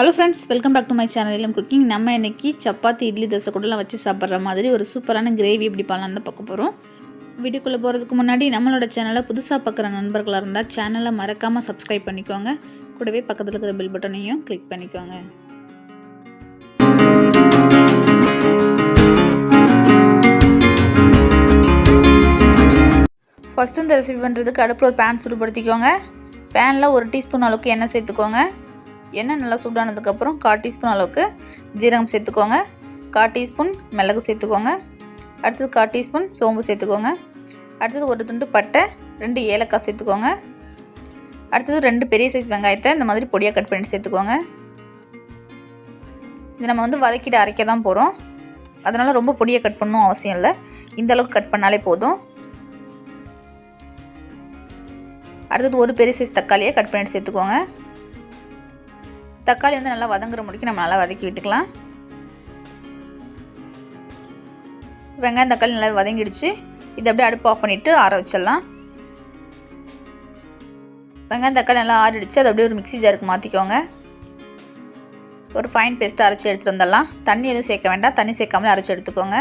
Hello friends welcome back to my channel இளம் cooking நம்ம இன்னைக்கு சப்பாத்தி இட்லி தோசை கூடலாம் வச்சு சாப்பிட்ற மாதிரி ஒரு சூப்பரான கிரேவி எப்படி பண்ணலாம் தான் பார்க்க போகிறோம் வீடியோக்குள்ளே போகிறதுக்கு முன்னாடி நம்மளோட சேனலை புதுசாக பார்க்குற நண்பர்களாக இருந்தால் சேனலை மறக்காமல் சப்ஸ்கிரைப் பண்ணிக்கோங்க. கூடவே பக்கத்தில் இருக்கிற பெல் பட்டனையும் கிளிக் பண்ணிக்கோங்க. ஃபஸ்ட்டு இந்த ரெசிபி பண்ணுறதுக்கு அடுப்பில் ஒரு பேன் சுடுபடுத்திக்கோங்க. பேனில் ஒரு டீஸ்பூன் அளவுக்கு எண்ணெய் சேர்த்துக்கோங்க. எண்ணெய் நல்லா சூடானதுக்கப்புறம் கால் டீஸ்பூன் அளவுக்கு ஜீரகம் சேர்த்துக்கோங்க. கால் டீஸ்பூன் மிளகு சேர்த்துக்கோங்க. அடுத்தது கால் டீஸ்பூன் சோம்பு சேர்த்துக்கோங்க. அடுத்தது ஒரு துண்டு பட்டை ரெண்டு ஏலக்காய் சேர்த்துக்கோங்க. அடுத்தது ரெண்டு பெரிய சைஸ் வெங்காயத்தை இந்த மாதிரி பொடியாக கட் பண்ணி சேர்த்துக்கோங்க. இது நம்ம வந்து வதக்கிட்டு அரைக்க தான் போகிறோம் அதனால் ரொம்ப பொடியாக கட் பண்ணணும் அவசியம் இல்லை. இந்த அளவுக்கு கட் பண்ணாலே போதும். அடுத்தது ஒரு பெரிய சைஸ் தக்காளியை கட் பண்ணிட்டு சேர்த்துக்கோங்க. தக்காளி வந்து நல்லா வதங்குற முடிக்கும் நம்ம நல்லா வதக்கி விட்டுக்கலாம். வெங்காயம் தக்காளி நல்லா வதங்கிடுச்சு. இதை அப்படியே அடுப்பு ஆஃப் பண்ணிவிட்டு ஆற வச்சிடலாம். வெங்காயம் தக்காளி நல்லா ஆறிடுச்சு. அதை அப்படியே ஒரு மிக்சி ஜாருக்கு மாற்றிக்கோங்க ஒரு ஃபைன் பேஸ்ட்டு அரைச்சி எடுத்துகிட்டு வந்துடலாம். தண்ணி எதுவும் சேர்க்க வேண்டாம். தண்ணி சேர்க்காமலே அரைச்சி எடுத்துக்கோங்க.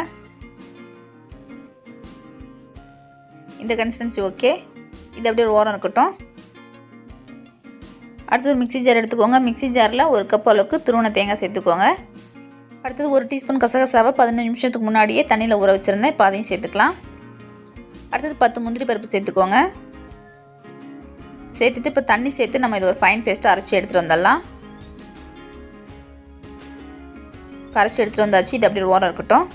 இந்த கன்சிஸ்டன்சி ஓகே இது அப்படியே ஒரு ஓரம் இருக்கட்டும். அடுத்தது மிக்சி ஜார் எடுத்துக்கோங்க. மிக்சி ஜாரில் ஒரு கப் அளவுக்கு துருவன தேங்காய் சேர்த்துக்கோங்க. அடுத்தது ஒரு டீஸ்பூன் கசகசாவை பதினஞ்சு நிமிஷத்துக்கு முன்னாடியே தண்ணியில் ஊற வச்சுருந்தேன். இப்போ அதையும் சேர்த்துக்கலாம். அடுத்தது பத்து முந்திரி பருப்பு சேர்த்துக்கோங்க. சேர்த்துட்டு இப்போ தண்ணி சேர்த்து நம்ம இது ஒரு ஃபைன் பேஸ்ட்டாக அரைச்சி எடுத்துகிட்டு வந்துடலாம். அரைச்சி எடுத்துகிட்டு வந்தாச்சு. இது அப்படி ஓரம் இருக்கட்டும்.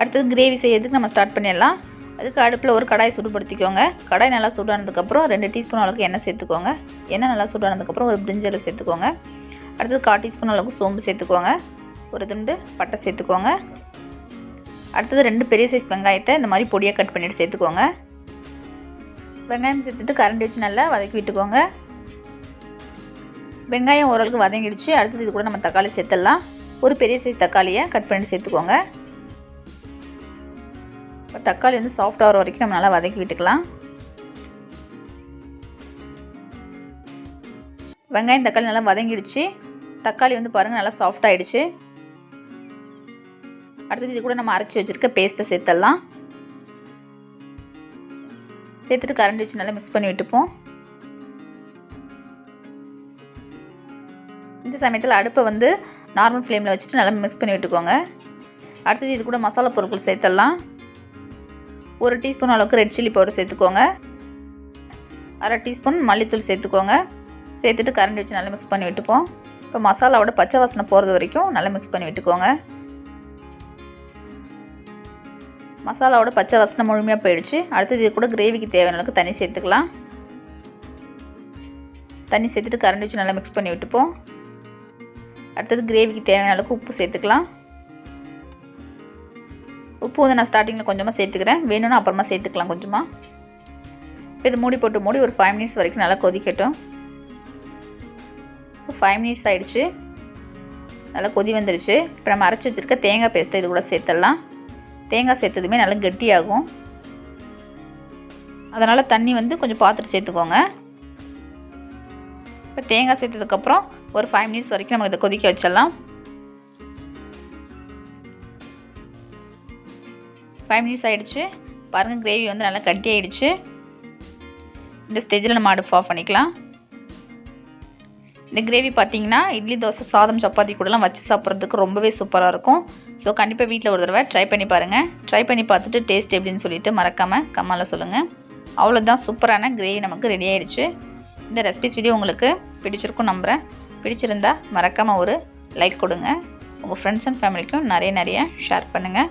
அடுத்தது கிரேவி செய்யறதுக்கு நம்ம ஸ்டார்ட் பண்ணிடலாம். அதுக்கு அடுப்பில் ஒரு கடாய் சுடுபடுத்திக்கோங்க. கடாய் நல்லா சூடானதுக்கப்புறம் ரெண்டு டீஸ்பூன் அளவுக்கு எண்ணெய் சேர்த்துக்கோங்க. எண்ணெய் நல்லா சூடானதுக்கப்புறம் ஒரு பிரிஞ்சலை சேர்த்துக்கோங்க. அடுத்தது கால் டீஸ்பூன் அளவுக்கு சோம்பு சேர்த்துக்கோங்க. ஒரு துண்டு பட்டை சேர்த்துக்கோங்க. அடுத்தது ரெண்டு பெரிய சைஸ் வெங்காயத்தை இந்த மாதிரி பொடியாக கட் பண்ணிவிட்டு சேர்த்துக்கோங்க. வெங்காயம் சேர்த்துட்டு கரண்டி வச்சு நல்லா வதக்கி விட்டுக்கோங்க. வெங்காயம் ஓரளவுக்கு வதங்கிடுச்சு. அடுத்தது இது கூட நம்ம தக்காளி சேர்த்துடலாம். ஒரு பெரிய சைஸ் தக்காளியை கட் பண்ணிட்டு சேர்த்துக்கோங்க. இப்போ தக்காளி வந்து சாஃப்ட் ஆகிற வரைக்கும் நம்ம நல்லா வதக்கி விட்டுக்கலாம். வெங்காயம் தக்காளி நல்லா வதங்கிடுச்சு. தக்காளி வந்து பாருங்கள் நல்லா சாஃப்ட் ஆகிடுச்சு அடுத்தது இது கூட நம்ம அரைச்சி வச்சுருக்க பேஸ்ட்டை சேர்த்துடலாம் சேர்த்துட்டு கரண்டி வச்சு நல்லா மிக்ஸ் பண்ணி விட்டுப்போம். இந்த சமயத்தில் அடுப்பை வந்து நார்மல் ஃப்ளேமில் வச்சுட்டு நல்லா மிக்ஸ் பண்ணி விட்டுக்கோங்க. அடுத்தது இது கூட மசாலா பொருட்கள் சேர்த்துடலாம் ஒரு டீஸ்பூன் அளவுக்கு ரெட் சில்லி பவுடர் சேர்த்துக்கோங்க. அரை டீஸ்பூன் மல்லித்தூள் சேர்த்துக்கோங்க. சேர்த்துட்டு கரண்டி வச்சு நல்லா மிக்ஸ் பண்ணி விட்டுப்போம். இப்போ மசாலாவோட பச்சை வாசனை போகிறது வரைக்கும் நல்லா மிக்ஸ் பண்ணி விட்டுக்கோங்க. மசாலாவோட பச்சை வாசனை முழுமையாக போயிடுச்சு. அடுத்தது இது கூட கிரேவிக்கு தேவையான அளவுக்கு தண்ணி சேர்த்துக்கலாம். தண்ணி சேர்த்துட்டு கரண்டி வச்சு நல்லா மிக்ஸ் பண்ணி விட்டுப்போம். அடுத்தது கிரேவிக்கு தேவையான அளவுக்கு உப்பு சேர்த்துக்கலாம். உப்பு வந்து நான் ஸ்டார்டிங்கில் கொஞ்சமாக சேர்த்துக்கிறேன். வேணும்னா அப்புறமா சேர்த்துக்கலாம் கொஞ்சமாக இப்போ இது மூடி போட்டு மூடி ஒரு ஃபைவ் மினிட்ஸ் வரைக்கும் நல்லா கொதிக்கட்டும். இப்போ ஃபைவ் மினிட்ஸ் ஆகிடுச்சு நல்லா கொதி வந்துடுச்சு இப்போ நம்ம அரைச்சி வச்சுருக்க தேங்காய் பேஸ்ட்டை இது கூட சேர்த்துடலாம். தேங்காய் சேர்த்ததுமே நல்லா கெட்டியாகும். அதனால் தண்ணி வந்து கொஞ்சம் பார்த்துட்டு சேர்த்துக்கோங்க. இப்போ தேங்காய் சேர்த்ததுக்கப்புறம் ஒரு ஃபைவ் மினிட்ஸ் வரைக்கும் நம்ம இதை கொதிக்க வச்சிடலாம். ஃபைவ் மினிட்ஸ் ஆகிடுச்சு பாருங்கள் கிரேவி வந்து நல்லா கட்டி ஆகிடுச்சு இந்த ஸ்டேஜில் நம்ம அடுப்பு ஆஃப் பண்ணிக்கலாம். இந்த கிரேவி பார்த்தீங்கன்னா இட்லி தோசை சாதம் சப்பாத்தி கூடலாம் வச்சு சாப்பிட்றதுக்கு ரொம்பவே சூப்பராக இருக்கும். ஸோ கண்டிப்பாக வீட்டில் ஒரு தடவை ட்ரை பண்ணி பாருங்கள் ட்ரை பண்ணி பார்த்துட்டு டேஸ்ட் எப்படின்னு சொல்லிட்டு மறக்காமல் கம்மலில் சொல்லுங்கள் அவ்வளோதான் சூப்பரான கிரேவி நமக்கு ரெடி ஆகிடுச்சு இந்த ரெசிபிஸ் வீடியோ உங்களுக்கு பிடிச்சிருக்கும் நம்புகிறேன் பிடிச்சிருந்தா மறக்காமல் ஒரு லைக் கொடுங்க. உங்கள் ஃப்ரெண்ட்ஸ் அண்ட் ஃபேமிலிக்கும் நிறைய நிறைய ஷேர் பண்ணுங்கள்